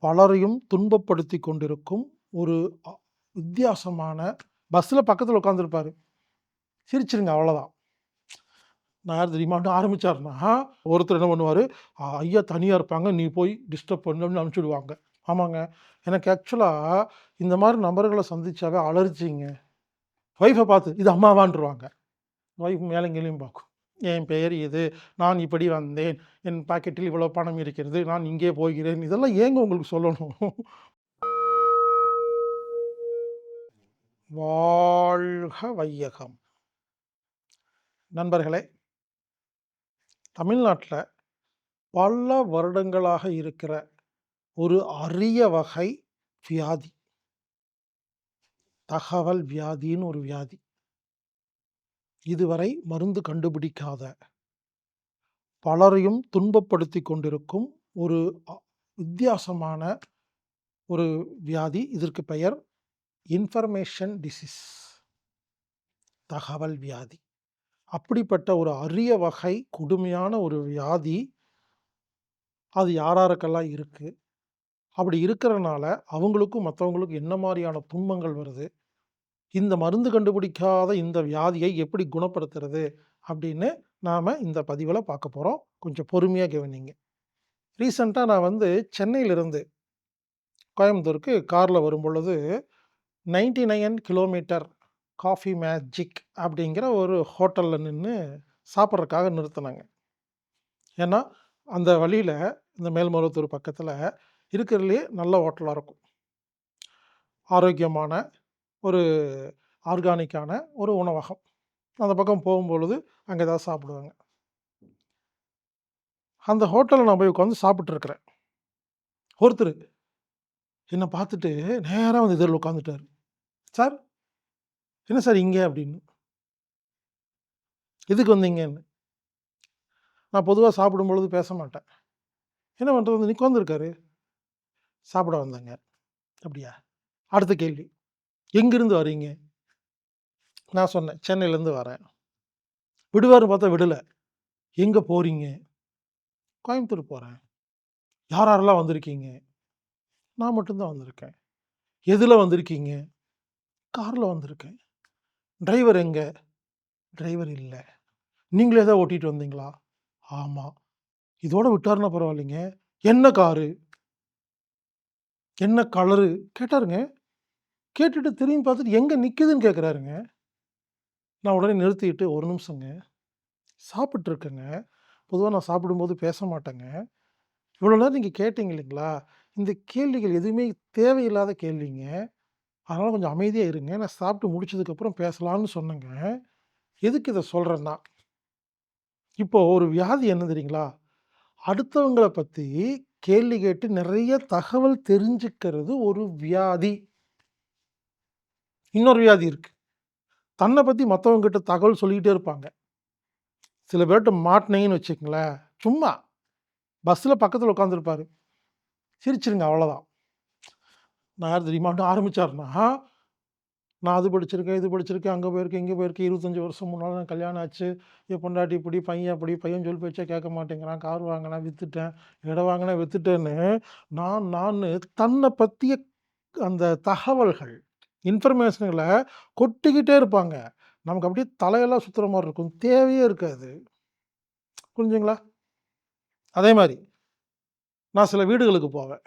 பலரையும் துன்பப்படுத்தி கொண்டிருக்கும் ஒரு வித்தியாசமான பஸ்ஸில் பக்கத்தில் உட்காந்துருப்பார் சிரிச்சிருங்க அவ்வளோதான். நான் யார் தெரியுமான்னு ஆரம்பிச்சாருன்னா, ஒருத்தர் என்ன பண்ணுவார் ஐயா தனியாக இருப்பாங்க. நீ போய் டிஸ்டர்ப் பண்ணு" அப்படின்னு அனுப்பிச்சு விடுவாங்க. ஆமாங்க. எனக்கு ஆக்சுவலாக இந்த மாதிரி நபர்களை சந்திச்சாவே அலர்ஜிங்க. ஒய்ஃபை பார்த்து, "இது அம்மாவான்ருவாங்க." ஒய்ஃப் மேலங்கிலையும் பார்க்கும். "என் பெயர் இது. நான் இப்படி வந்தேன். என் பாக்கெட்டில் இவ்வளோ பணம் இருக்கிறது. நான் இங்கே போகிறேன்." இதெல்லாம் ஏங்க உங்களுக்கு சொல்லணும்? வாழ்க வையகம். நண்பர்களே தமிழ்நாட்டில் பல வருடங்களாக இருக்கிற ஒரு அரிய வகை வியாதி. தகவல் வியாதின்னு ஒரு வியாதி. இதுவரை மருந்து கண்டுபிடிக்காத பலரையும் துன்பப்படுத்தி கொண்டிருக்கும் ஒரு வித்தியாசமான ஒரு வியாதி. இதற்கு பெயர் இன்ஃபர்மேஷன் டிசீஸ். தகவல் வியாதி. அப்படிப்பட்ட ஒரு அரிய வகை கொடுமையான ஒரு வியாதி. அது யாராருக்கெல்லாம் இருக்குது அப்படி இருக்கிறனால அவங்களுக்கும் மற்றவங்களுக்கும் என்ன மாதிரியான துன்பங்கள் வருது? இந்த மருந்து கண்டுபிடிக்காத இந்த வியாதியை எப்படி குணப்படுத்துறது? அப்படின்னு நாம் இந்த பதிவில் பார்க்க போகிறோம் கொஞ்சம் பொறுமையாக கவனிங்க. ரீசண்டாக நான் வந்து சென்னையிலிருந்து கோயம்புத்தூருக்கு காரில் வரும்பொழுது 99 கிலோமீட்டர் காஃபி மேஜிக் அப்படிங்கிற ஒரு ஹோட்டலில் நின்று சாப்பிட்றதுக்காக நிறுத்தினாங்க ஏன்னா, அந்த வழியில் இந்த மேல்மருவத்தூர் பக்கத்தில் இருக்கிறதுலே நல்ல ஹோட்டலாக இருக்கும். ஆரோக்கியமான ஒரு ஆர்கானிக்கான ஒரு உணவகம். அந்த பக்கம் போகும்பொழுது அங்கே ஏதாவது சாப்பிடுவாங்க அந்த ஹோட்டலில் நான் போய் உட்காந்து சாப்பிட்ருக்குறேன் ஒருத்தர் ஒருத்தரு பார்த்துட்டு நேராக வந்து இதில் உட்காந்துட்டாரு. "சார், என்ன சார் இங்கே அப்படின்னு. "எதுக்கு வந்தீங்கன்னு?" நான் பொதுவா சாப்பிடும்பொழுது பேச மாட்டேன். என்ன பண்ணுறது வந்து நிற்க வந்திருக்காரு "சாப்பிட வந்தேங்க." "அப்படியா?" அடுத்த கேள்வி. "எங்கிருந்து வர்றீங்க?" நான் சொன்னேன், "சென்னையிலேருந்து வரேன்." விடுவாருன்னு பார்த்தா விடலை எங்கே போகிறீங்க "கோயம்புத்தூர் போகிறேன் "யார் யாரெல்லாம் வந்திருக்கீங்க?" "நான் மட்டும்தான் வந்திருக்கேன்." எதில் வந்திருக்கீங்க?" காரில் வந்திருக்கேன்." "டிரைவர் எங்கே "டிரைவர் இல்லை "நீங்களே தான் ஓட்டிகிட்டு வந்தீங்களா?" ஆமாம் இதோட விட்டாருன்னா பரவாயில்லைங்க. "என்ன காரு?" "என்ன கலரு?" கேட்டாருங்க. கேட்டுட்டு திரும்பி பார்த்துட்டு எங்கே நிற்குதுன்னு கேட்குறாருங்க. நான் உடனே நிறுத்திட்டு, "ஒரு நிமிஷங்க. சாப்பிட்ருக்கேங்க பொதுவாக நான் சாப்பிடும்போது பேச மாட்டேங்க. இவ்வளோ நேரம் நீங்கள் கேட்டீங்க இல்லைங்களா? இந்த கேள்விகள் எதுவுமே தேவையில்லாத கேள்விங்க. அதனால் கொஞ்சம் அமைதியாக இருங்க. நான் சாப்பிட்டு முடிச்சதுக்கப்புறம் பேசலாம்னு சொன்னேங்க." எதுக்கு இதை சொல்கிறேன்னா இப்போது ஒரு வியாதி என்ன தெரியுங்களா? அடுத்தவங்களை பற்றி கேள்வி கேட்டு நிறைய தகவல் தெரிஞ்சுக்கிறது ஒரு வியாதி. இன்னொரு வியாதி இருக்குது தன்னை பற்றி மத்தவங்ககிட்ட தகவல் சொல்லிக்கிட்டே இருப்பாங்க. சில பேர்கிட்ட மாட்டினீங்கன்னு வச்சுக்கங்களேன், சும்மா பஸ்ஸில் பக்கத்தில் உட்காந்துருப்பாரு. சிரிச்சிருங்க அவ்வளோதான். நான் யார் தெரியுமான்னு ஆரம்பிச்சாருன்னா, "நான் அது படிச்சிருக்கேன், இது படிச்சிருக்கேன், அங்கே போயிருக்கேன், இங்கே போயிருக்கேன். 25 வருஷம் முன்னாலும் நான் கல்யாணம் ஆச்சு. என் பொண்டாட்டி இப்படி, பையன் அப்படி, பையன் சொல் பேச்சே கேட்க மாட்டேங்கிறான். கார் வாங்கினா வித்துட்டேன். இடம் வாங்கினா விற்றுட்டேன்னு நான் நான் தன்னை பற்றிய அந்த தகவல்கள், இன்ஃபர்மேஷன்களை கொட்டிக்கிட்டே இருப்பாங்க. நமக்கு அப்படியே தலையெல்லாம் சுத்துற மாதிரி இருக்கும். தேவையே இருக்காது. புரிஞ்சுங்களா? அதே மாதிரி நான் சில வீடுகளுக்கு போவேன்.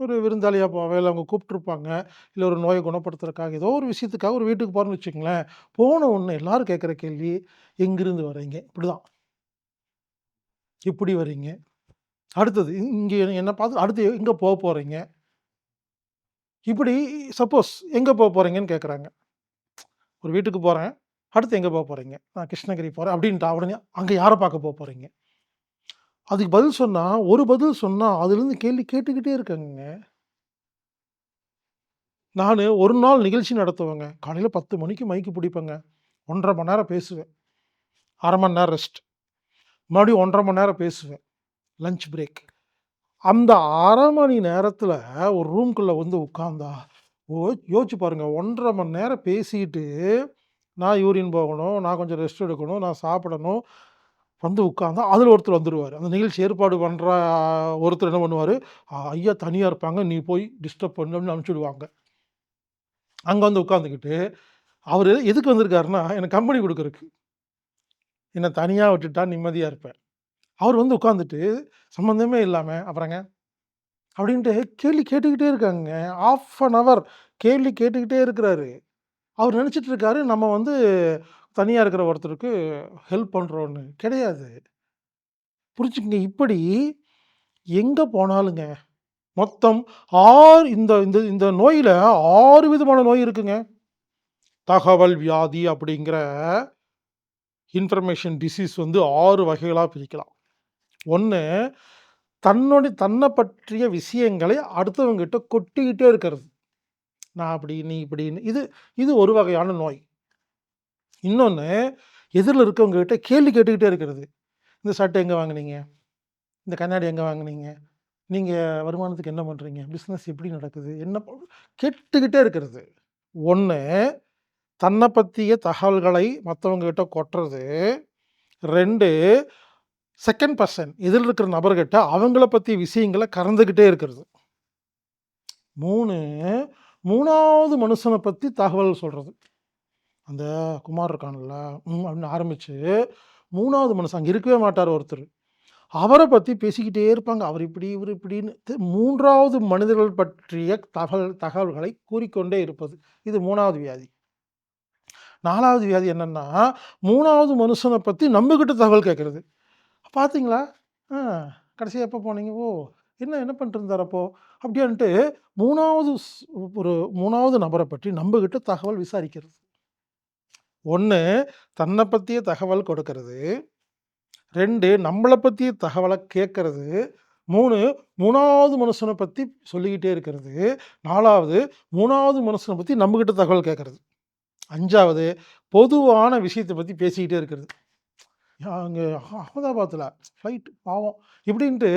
ஒரு விருந்தாளியாக போவேன். இல்லை அவங்க கூப்பிட்ருப்பாங்க இல்லை ஒரு நோயை குணப்படுத்துறதுக்காக, ஏதோ ஒரு விஷயத்துக்காக ஒரு வீட்டுக்கு போகிறேன்னு வச்சுங்களேன் போன ஒன்று எல்லோரும் கேட்குற கேள்வி, "எங்கிருந்து வர்றீங்க?" இப்படிதான். இப்படி வரீங்க அடுத்தது, இங்கே என்னை பார்த்து அடுத்து எங்கே போக போகிறீங்க இப்படி சப்போஸ் எங்கே போக போகிறீங்கன்னு கேட்குறாங்க. ஒரு வீட்டுக்கு போகிறேன் அடுத்து எங்கே போக போகிறீங்க "நான் கிருஷ்ணகிரி போகிறேன் அப்படின்ட்டா உடனே, அங்கே யாரை பார்க்க போக போகிறீங்க அதுக்கு பதில் சொன்னால் ஒரு பதில் சொன்னால் அதுலேருந்து கேள்வி கேட்டுக்கிட்டே இருக்கேங்க நான் ஒரு நாள் நிகழ்ச்சி நடத்துவேங்க. காலையில் பத்து மணிக்கு மைக்கு பிடிப்பேங்க. 1 1/2 மணி நேரம் பேசுவேன். அரை மணி நேரம் ரெஸ்ட். மறுபடியும் 1 1/2 மணி நேரம் பேசுவேன். Lunch break. அந்த அரை மணி நேரத்தில் ஒரு ரூம்குள்ளே வந்து உட்காந்தா ஓ யோசிச்சு பாருங்கள் ஒன்றரை மணி நேரம் பேசிட்டு, நான் யூரின் போகணும், நான் கொஞ்சம் ரெஸ்ட் எடுக்கணும், நான் சாப்பிடணும். வந்து உட்காந்தா அதில் ஒருத்தர் வந்துடுவார் அந்த நிகழ்ச்சி ஏற்பாடு பண்ணுற ஒருத்தர் என்ன பண்ணுவார் ஐயா தனியாக இருப்பாங்க. நீ போய் டிஸ்டர்ப் பண்ணு அப்படின்னு அங்கே விடுவாங்க. வந்து உட்காந்துக்கிட்டு, அவர் எதுக்கு வந்திருக்காருன்னா, எனக்கு கம்பெனி கொடுக்குறக்கு என்னை தனியாக விட்டுட்டா நிம்மதியாக இருப்பேன். அவர் வந்து உட்காந்துட்டு, சம்மந்தமே இல்லாம, "அப்புறங்க?" அப்படின்ட்டு கேள்வி கேட்டுக்கிட்டே இருக்காங்கங்க. ஹாஃப் அன் ஹவர் கேள்வி கேட்டுக்கிட்டே இருக்கிறாரு. அவர் நினச்சிட்டு இருக்காரு, நம்ம வந்து தனியா இருக்கிற ஒருத்தருக்கு ஹெல்ப் பண்றோம்ன்னு. கிடையாது. புரிஞ்சுக்கங்க. இப்படி எங்க போனாலுங்க, மொத்தம் 6 இந்த இந்த இந்த நோயில 6 விதமான நோய் இருக்குங்க. தகவல் வியாதி அப்படிங்கிற இன்ஃபர்மேஷன் டிசீஸ் வந்து 6 வகைகளா பிரிக்கலாம். ஒன்று தன்னுடைய தன்னை பற்றிய விஷயங்களை அடுத்தவங்ககிட்ட கொட்டிக்கிட்டே இருக்கிறது. நான் அப்படி, நீ இப்படின்னு. இது இது ஒரு வகையான நோய். இன்னொன்று எதிரில் இருக்கவங்ககிட்ட கேள்வி கேட்டுக்கிட்டே இருக்கிறது. இந்த சட்டை எங்கே வாங்குனீங்க? இந்த கண்ணாடி எங்கே வாங்குனீங்க? நீங்கள் வருமானத்துக்கு என்ன பண்ணுறீங்க பிஸ்னஸ் எப்படி நடக்குது? என்ன கேட்டுக்கிட்டே இருக்கிறது. ஒன்று தன்னை பற்றிய தகவல்களை மற்றவங்ககிட்ட கொட்டுறது. ரெண்டு செகண்ட் பர்சன் இதில் இருக்கிற நபர்கிட்ட அவங்கள பற்றி விஷயங்களை கறந்துக்கிட்டே இருக்கிறது. மூணு மூணாவது மனுஷனை பற்றி தகவல் சொல்கிறது அந்த குமார் இருக்கான்ல, அப்படின்னு ஆரம்பித்து மூணாவது மனுஷன் அங்கே இருக்கவே மாட்டார் ஒருத்தர் அவரை பற்றி பேசிக்கிட்டே இருப்பாங்க. அவர் இப்படி, இவர் இப்படின்னு. மூன்றாவது மனிதர்கள் பற்றிய தகவல் தகவல்களை கூறிக்கொண்டே இருப்பது. இது மூணாவது வியாதி. நாலாவது வியாதி என்னன்னா, மூணாவது மனுஷனை பற்றி நம்மகிட்ட தகவல் கேட்குறது "பார்த்தீங்களா? ஆ கடைசியாக எப்போ போனீங்க? ஓ! என்ன என்ன பண்ணிட்டு அப்போது அப்படின்ட்டு மூணாவது ஒரு மூணாவது நபரை பற்றி நம்மக்கிட்ட தகவல் விசாரிக்கிறது. ஒன்று தன்னை பற்றிய தகவல் கொடுக்கறது ரெண்டு நம்மளை பற்றிய தகவலை கேட்கறது. மூணு மூணாவது மனுஷனை பற்றி சொல்லிக்கிட்டே இருக்கிறது. நாலாவது மூணாவது மனுஷனை பற்றி நம்மக்கிட்ட தகவல் கேட்கறது. அஞ்சாவது பொதுவான விஷயத்தை பற்றி பேசிக்கிட்டே இருக்கிறது. அங்கே அகமதாபாத்தில் ஃப்ளைட் பாவம் இப்படின்ட்டு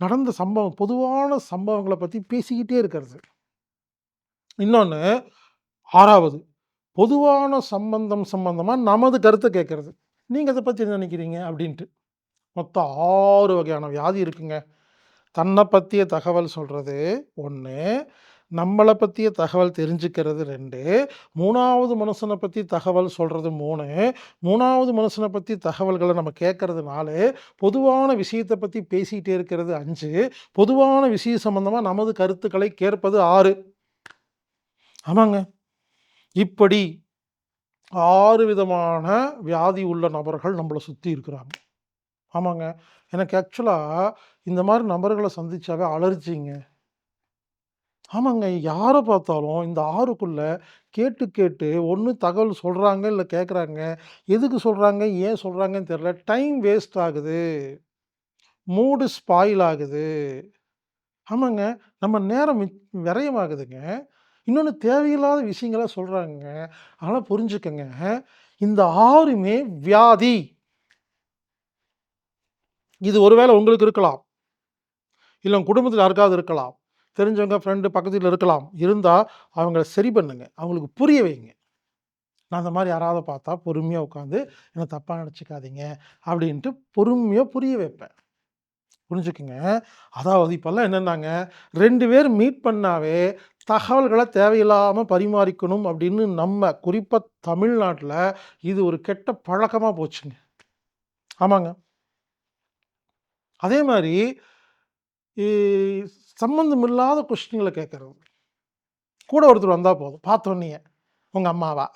நடந்த சம்பவம் பொதுவான சம்பவங்களை பற்றி பேசிக்கிட்டே இருக்கிறது. இன்னொன்று ஆறாவது பொதுவான சம்பந்தம் சம்பந்தமாக நமது கருத்தை கேட்கறது. நீங்கள் அதை பற்றி என்ன நினைக்கிறீங்க அப்படின்ட்டு. மொத்தம் ஆறு வகையான வியாதி இருக்குங்க. தன்னை பற்றிய தகவல் சொல்கிறது ஒன்று நம்மளை பற்றிய தகவல் தெரிஞ்சுக்கிறது ரெண்டு மூணாவது மனுஷனை பற்றி தகவல் சொல்கிறது மூணு மூணாவது மனுஷனை பற்றி தகவல்களை நம்ம கேட்கறது நாலு பொதுவான விஷயத்த பற்றி பேசிக்கிட்டே இருக்கிறது அஞ்சு பொதுவான விஷயம் சம்மந்தமாக நமது கருத்துக்களை கேட்பது ஆறு ஆமாங்க. இப்படி ஆறு விதமான வியாதி உள்ள நபர்கள் நம்மளை சுற்றி இருக்கிறாங்க. ஆமாங்க. எனக்கு ஆக்சுவலாக இந்த மாதிரி நபர்களை சந்திச்சாவே அலர்ஜிங்க. ஆமாங்க. யார பார்த்தாலும் இந்த ஆறுக்குள்ளே கேட்டு கேட்டு ஒண்ணு தகவல் சொல்றாங்க, இல்ல கேட்குறாங்க எதுக்கு சொல்றாங்க? ஏன் சொல்றாங்கன்னு தெரியல. டைம் வேஸ்ட் ஆகுது. மூடு ஸ்பாயில் ஆகுது. ஆமாங்க. நம்ம நேரம் மிச் விரயமாகுதுங்க. இன்னொன்னு தேவையில்லாத விஷயங்கள சொல்றாங்கங்க. அதனால புரிஞ்சுக்கங்க. இந்த 6மே வியாதி. இது ஒருவேள உங்களுக்கு இருக்கலாம். இல்ல உங்க குடும்பத்தில யாருக்காவது இருக்கலாம். தெரிஞ்சவங்க, ஃப்ரெண்டு பக்கத்தில் இருக்கலாம். இருந்தால் அவங்கள சரி பண்ணுங்க. அவங்களுக்கு புரிய வைங்க. நான் அந்த மாதிரி யாராவது பார்த்தா பொறுமையாக உட்காந்து, என்னை தப்பாக நினச்சிக்காதீங்க அப்படின்ட்டு பொறுமையாக புரிய வைப்பேன். புரிஞ்சுக்குங்க அதாவது இப்போல்லாம் என்னென்னாங்க ரெண்டு பேர் மீட் பண்ணாவே தகவல்களை தேவையில்லாமல் பரிமாறிக்கணும் அப்படின்னு நம்ம குறிப்பாக தமிழ்நாட்டில் இது ஒரு கெட்ட பழக்கமாக போச்சுங்க. ஆமாங்க. அதே மாதிரி சம்மந்தம் இல்லாத கொஸ்டின்களை கேட்குறது கூட ஒருத்தர் வந்தால் போதும். பார்த்தோன்னே உங்கள் அம்மாவா?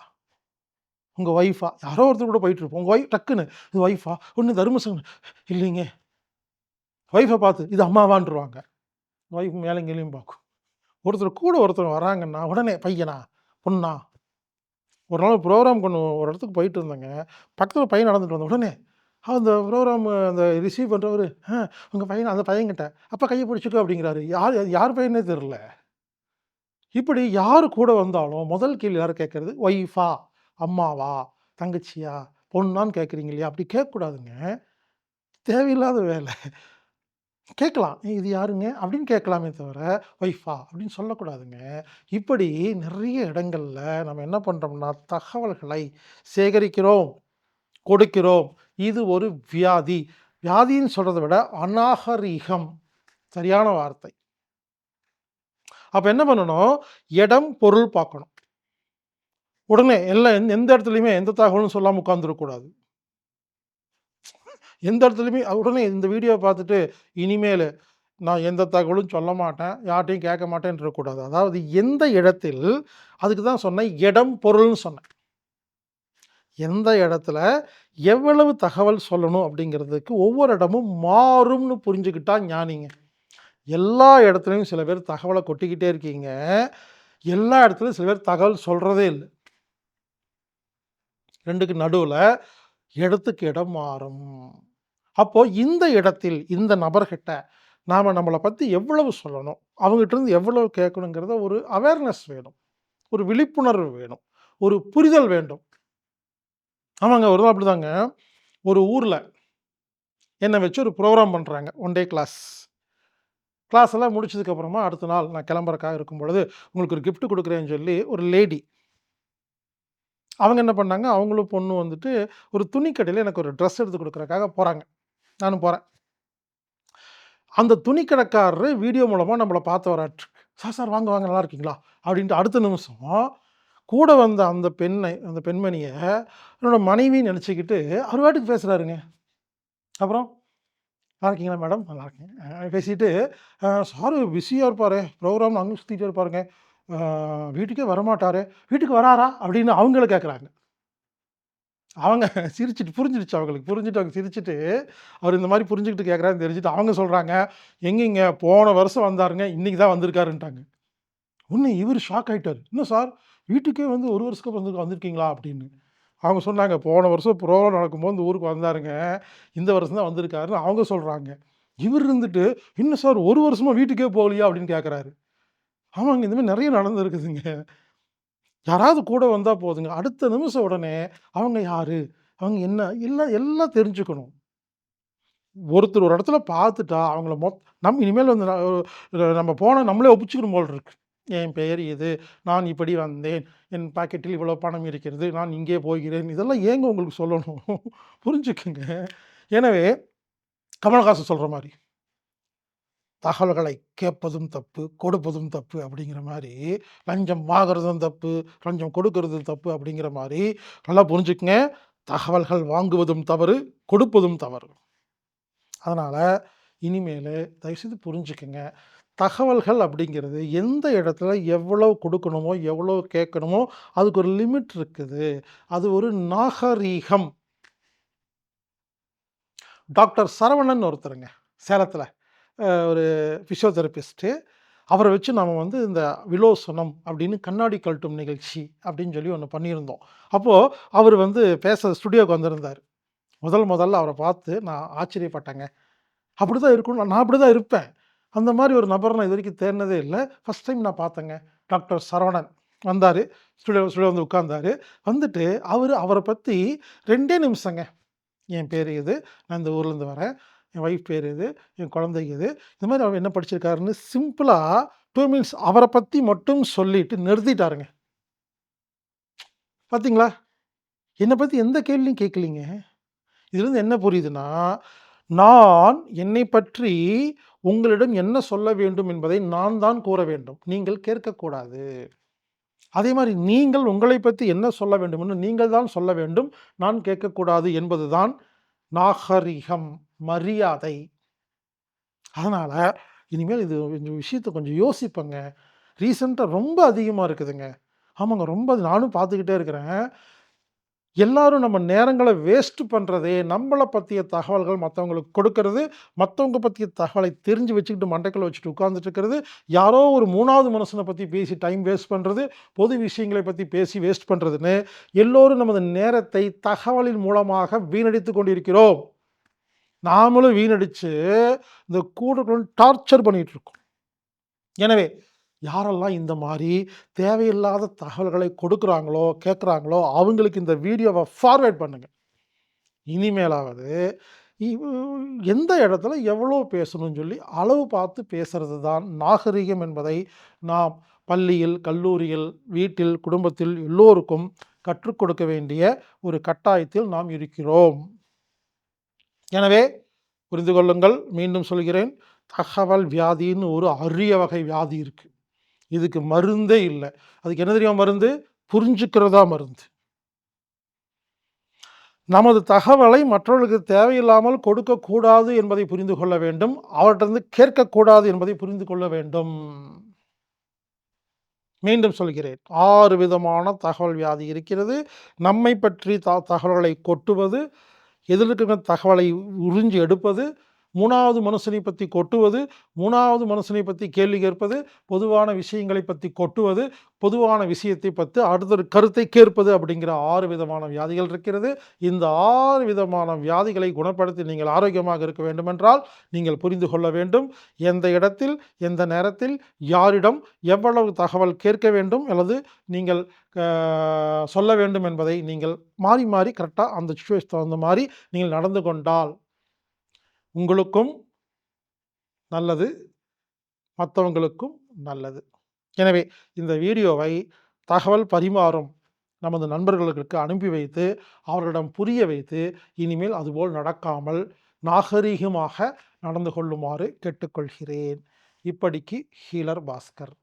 உங்கள் ஒய்ஃபா?" யாரோ ஒருத்தர் கூட போயிட்டுருப்போம் உங்கள் ஒய்ஃப் டக்குன்னு, "இது ஒய்ஃபா?" ஒன்று தர்மசங்கடம், "இல்லைங்க." ஒய்ஃபை பார்த்து, "இது அம்மாவான்ருவாங்க." ஒய்ஃப் மேலயும் பார்க்கும். ஒருத்தர் கூட ஒருத்தர் வராங்கன்னா, உடனே பையனா? பொண்ணா? ஒரு நாள் ப்ரோக்ராம் கொண்டு ஒரு இடத்துக்கு போயிட்டு இருந்தேங்க. பக்கத்தில் பையன் நடந்துட்டு வந்த உடனே அந்த ப்ரோக்ராம் அந்த ரிசீவ் பண்ணுறவர் "ஆ உங்கள் பையன் அந்த பையன்கிட்ட, அப்போ கையை பிடிச்சிக்கோ அப்படிங்கிறாரு. யார் யார் பையனே தெரில இப்படி யார் கூட வந்தாலும் முதல் கேள்வி யார் கேட்குறது ஒய்ஃபா? அம்மாவா? தங்கச்சியா? பொண்ணான்னு கேட்குறீங்க இல்லையா? அப்படி கேட்கக்கூடாதுங்க. தேவையில்லாத வேலை கேட்கலாம். "இது யாருங்க?" அப்படின்னு கேட்கலாமே தவிர, "ஒய்ஃபா?" அப்படின்னு சொல்லக்கூடாதுங்க. இப்படி நிறைய இடங்களில் நம்ம என்ன பண்ணுறோம்னா தகவல்களை சேகரிக்கிறோம், கொடுக்கிறோம். இது ஒரு வியாதி. வியாதின்னு சொல்கிறத விட அநாகரீகம். சரியான வார்த்தை. அப்போ என்ன பண்ணணும்? இடம் பொருள் பார்க்கணும். உடனே எல்லாம் எந்த இடத்துலையுமே எந்த தகவலும் சொல்லாமல் உட்காந்துருக்கூடாது எந்த இடத்துலையுமே உடனே இந்த வீடியோவை பார்த்துட்டு இனிமேல் நான் எந்த தகவலும் சொல்ல மாட்டேன் யார்ட்டையும் கேட்க மாட்டேன் இருக்கக்கூடாது. அதாவது எந்த இடத்தில் அதுக்கு தான் சொன்னேன் இடம் பொருள்னு சொன்னேன். எந்த இடத்துல எவ்வளவு தகவல் சொல்லணும் அப்படிங்கிறதுக்கு ஒவ்வொரு இடமும் மாறும்னு புரிஞ்சுக்கிட்டா ஞானிங்க. எல்லா இடத்துலையும் சில பேர் தகவலை கொட்டிக்கிட்டே இருக்கீங்க. எல்லா இடத்துலையும் சில பேர் தகவல் சொல்கிறதே இல்லை. ரெண்டுக்கு நடுவில் இடத்துக்கு இடம் மாறும். அப்போது இந்த இடத்தில் இந்த நபர்கிட்ட நாம் நம்மளை பற்றி எவ்வளவு சொல்லணும்? அவங்ககிட்ட எவ்வளவு கேட்கணுங்கிறத ஒரு அவேர்னஸ் வேணும். ஒரு விழிப்புணர்வு வேணும். ஒரு புரிதல் வேண்டும். ஆமாங்க ஒரு அப்படி அப்படிதாங்க. ஒரு ஊரில் என்னை வச்சு ஒரு ப்ரோக்ராம் பண்ணுறாங்க ஒன் டே கிளாஸ் கிளாஸ் எல்லாம் முடிச்சதுக்கப்புறமா அடுத்த நாள் நான் கிளம்புறக்காக இருக்கும் பொழுது உங்களுக்கு ஒரு கிஃப்ட் கொடுக்குறேன்னு சொல்லி ஒரு லேடி அவங்க என்ன பண்ணாங்க அவங்களும் பொண்ணு வந்துட்டு ஒரு துணிக்கடையில் எனக்கு ஒரு ட்ரெஸ் எடுத்து கொடுக்குறக்காக போகிறாங்க நானும் போகிறேன் அந்த துணிக்கடைக்காரரு வீடியோ மூலமாக நம்மளை பார்த்து வராட்டு சார் சார் வாங்க வாங்க நல்லா இருக்கீங்களா? அப்படின்ட்டு அடுத்த நிமிஷம் கூட வந்த அந்த பெண்ணை அந்த பெண்மணியை என்னோட மனைவின்னு நினச்சிக்கிட்டு அவர் வாட்டுக்கு பேசுகிறாருங்க அப்புறம் நல்லா இருக்கீங்களா மேடம் நல்லா இருக்கேன். பேசிட்டு சார் பிஸியாக இருப்பார். ப்ரோக்ராம் அங்கே சுற்றிட்டு இருப்பாருங்க. வீட்டுக்கே வரமாட்டார். வீட்டுக்கு வராரா? அப்படின்னு அவங்கள கேட்குறாங்க அவங்க சிரிச்சுட்டு புரிஞ்சிடுச்சு அவங்களுக்கு. புரிஞ்சுட்டு அவங்க சிரிச்சுட்டு அவர் இந்த மாதிரி புரிஞ்சுக்கிட்டு கேட்குறாருன்னு தெரிஞ்சுட்டு அவங்க சொல்கிறாங்க எங்கேங்க? போன வருஷம் வந்தாருங்க. இன்றைக்கி தான் வந்திருக்காருன்ட்டாங்க. ஒன்று இவர் ஷாக் ஆகிட்டார் இன்னும் சார்? வீட்டுக்கே வந்து ஒரு வருஷத்துக்கு வந்து வந்திருக்கீங்களா அப்படின்னு. அவங்க சொன்னாங்க போன வருஷம் ப்ரோக்ராம் நடக்கும்போது இந்த ஊருக்கு வந்தாருங்க இந்த வருஷம் தான் வந்திருக்காருன்னு அவங்க சொல்கிறாங்க இவர் இருந்துட்டு இன்னும் சார் ஒரு வருஷமாக வீட்டுக்கே போகலையா? அப்படின்னு கேட்குறாரு ஆமாங்க இந்தமாதிரி நிறைய நடந்துருக்குதுங்க. யாராவது கூட வந்தால் போதுங்க. அடுத்த நிமிஷம் உடனே அவங்க யார்? அவங்க என்ன? எல்லாம் எல்லாம் தெரிஞ்சுக்கணும். ஒருத்தர் ஒரு இடத்துல பார்த்துட்டா அவங்கள மொத் நம் இனிமேல் வந்து நம்ம போனால் நம்மளே ஒப்பிச்சுக்கணும் போல் இருக்கு. என் பெயர் இது நான் இப்படி வந்தேன் என் பாக்கெட்டில் இவ்வளோ பணம் இருக்கிறது நான் இங்கே போகிறேன் இதெல்லாம் ஏங்க உங்களுக்கு சொல்லணும்? புரிஞ்சுக்குங்க. எனவே கமல்ஹாசன் சொல்கிற மாதிரி தகவல்களை கேட்பதும் தப்பு கொடுப்பதும் தப்பு அப்படிங்கிற மாதிரி லஞ்சம் வாங்குறதும் தப்பு லஞ்சம் கொடுக்கறதும் தப்பு அப்படிங்கிற மாதிரி நல்லா புரிஞ்சுக்குங்க. தகவல்கள் வாங்குவதும் தவறு கொடுப்பதும் தவறு. அதனால் இனிமேல் தயவுசெய்து புரிஞ்சுக்குங்க. தகவல்கள் அப்படிங்கிறது எந்த இடத்துல எவ்வளோ கொடுக்கணுமோ எவ்வளோ கேட்கணுமோ அதுக்கு ஒரு லிமிட் இருக்குது. அது ஒரு நாகரீகம். டாக்டர் சரவணன் ஒருத்தருங்க சேலத்தில். ஒரு ஃபிசியோதெரபிஸ்ட்டு. அவரை வச்சு நம்ம வந்து இந்த விலோசனம் அப்படின்னு கண்ணாடி கழட்டும் நிகழ்ச்சி அப்படின்னு சொல்லி ஒன்று பண்ணியிருந்தோம். அப்போது அவர் வந்து பேச ஸ்டுடியோக்கு வந்திருந்தார். முதல் முதல்ல அவரை பார்த்து நான் ஆச்சரியப்பட்டேங்க. அப்படி தான் இருக்கணும் நான் அப்படி தான் இருப்பேன். அந்த மாதிரி ஒரு நபர் நான் இது வரைக்கும் தேர்னதே இல்லை. ஃபஸ்ட் டைம் நான் பார்த்தேங்க. டாக்டர் சரவணன் வந்தார். ஸ்டுடியோ ஸ்டுடியோ வந்து உட்கார்ந்தார். வந்துட்டு அவர் அவரை பற்றி ரெண்டே நிமிஷங்க. என் பேர் இது. நான் இந்த ஊர்லேருந்து வரேன். என் ஒய்ஃப் பேர் இது. என் குழந்தை இது. இந்த மாதிரி அவர் என்ன படிச்சிருக்காருன்னு சிம்பிளாக டூ மினிட்ஸ் அவரை பற்றி மட்டும் சொல்லிட்டு நிறுத்திட்டாருங்க. பார்த்தீங்களா என்னை பற்றி எந்த கேள்வியும் கேட்கலிங்க. இதுலேருந்து என்ன புரியுதுன்னா நான் என்னை பற்றி உங்களிடம் என்ன சொல்ல வேண்டும் என்பதை நான் தான் கூற வேண்டும். நீங்கள் கேட்கக்கூடாது. அதே மாதிரி நீங்கள் உங்களை பற்றி என்ன சொல்ல வேண்டும் என்று நீங்கள் தான் சொல்ல வேண்டும். நான் கேட்கக்கூடாது என்பதுதான் நாகரிகம் மரியாதை. அதனால் இனிமேல் இது கொஞ்சம் விஷயத்தை கொஞ்சம் யோசிப்பேங்க. ரீசெண்டாக ரொம்ப அதிகமாக இருக்குதுங்க. ஆமாங்க ரொம்ப நானும் பார்த்துக்கிட்டே இருக்கிறேன். எல்லாரும் நம்ம நேரங்களை வேஸ்ட் பண்ணுறதே நம்மளை பற்றிய தகவல்கள் மற்றவங்களுக்கு கொடுக்கறது மற்றவங்க பற்றிய தகவலை தெரிஞ்சு வச்சுக்கிட்டு மண்டைக்குள்ள வச்சுட்டு உட்காந்துட்டு இருக்கிறது யாரோ ஒரு மூணாவது மனுஷனை பற்றி பேசி டைம் வேஸ்ட் பண்ணுறது பொது விஷயங்களை பற்றி பேசி வேஸ்ட் பண்ணுறதுன்னு எல்லோரும் நமது நேரத்தை தகவலின் மூலமாக வீணடித்து கொண்டிருக்கிறோம். நாமளும் வீணடித்து இந்த கூட டார்ச்சர் பண்ணிகிட்டு இருக்கோம். எனவே யாரெல்லாம் இந்த மாதிரி தேவையில்லாத தகவல்களை கொடுக்குறாங்களோ கேட்குறாங்களோ அவங்களுக்கு இந்த வீடியோவை ஃபார்வேர்ட் பண்ணுங்கள் இனிமேலாவது எந்த இடத்துல எவ்வளோ பேசணும்னு சொல்லி அளவு பார்த்து பேசுறது தான் நாகரிகம் என்பதை நாம் பள்ளியில் கல்லூரியில் வீட்டில் குடும்பத்தில் எல்லோருக்கும் கற்றுக் கொடுக்க வேண்டிய ஒரு கட்டாயத்தில் நாம் இருக்கிறோம். எனவே புரிந்து கொள்ளுங்கள். மீண்டும் சொல்கிறேன். தகவல் வியாதின்னு ஒரு அரிய வகை வியாதி இருக்குது இதுக்கு மருந்தே இல்லை. அதுக்கு என்ன தெரியும் மருந்து? புரிஞ்சுக்கிறதா மருந்து. நமது தகவலை மற்றவர்களுக்கு தேவையில்லாமல் கொடுக்கக்கூடாது என்பதை புரிந்து கொள்ள வேண்டும். அவற்றிருந்து கேட்கக்கூடாது என்பதை புரிந்து கொள்ள வேண்டும். மீண்டும் சொல்கிறேன். ஆறு விதமான தகவல் வியாதி இருக்கிறது. நம்மை பற்றி த தகவல்களை கொட்டுவது எதிர்க்கிற தகவலை உறிஞ்சி எடுப்பது மூணாவது மனுஷனை பற்றி கொட்டுவது மூணாவது மனுஷனை பற்றி கேள்வி கேட்பது பொதுவான விஷயங்களை பற்றி கொட்டுவது பொதுவான விஷயத்தை பற்றி அடுத்த கருத்தை கேட்பது அப்படிங்கிற ஆறு விதமான வியாதிகள் இருக்கிறது. இந்த ஆறு விதமான வியாதிகளை குணப்படுத்தி நீங்கள் ஆரோக்கியமாக இருக்க வேண்டுமென்றால் நீங்கள் புரிந்து கொள்ள வேண்டும். எந்த இடத்தில் எந்த நேரத்தில் யாரிடம் எவ்வளவு தகவல் கேட்க வேண்டும் அல்லது நீங்கள் சொல்ல வேண்டும் என்பதை நீங்கள் மாறி மாறி கரெக்டாக அந்த சுச்சுவேஷன் தகுந்த மாதிரி நீங்கள் நடந்து கொண்டால் உங்களுக்கும் நல்லது மற்றவங்களுக்கும் நல்லது. எனவே இந்த வீடியோவை தகவல் பரிமாறும் நமது நண்பர்களுக்கு அனுப்பி வைத்து அவர்களிடம் புரிய வைத்து இனிமேல் அதுபோல் நடக்காமல் நாகரீகமாக நடந்து கொள்ளுமாறு கேட்டுக்கொள்கிறேன். இப்படிக்கு ஹீலர் பாஸ்கர்.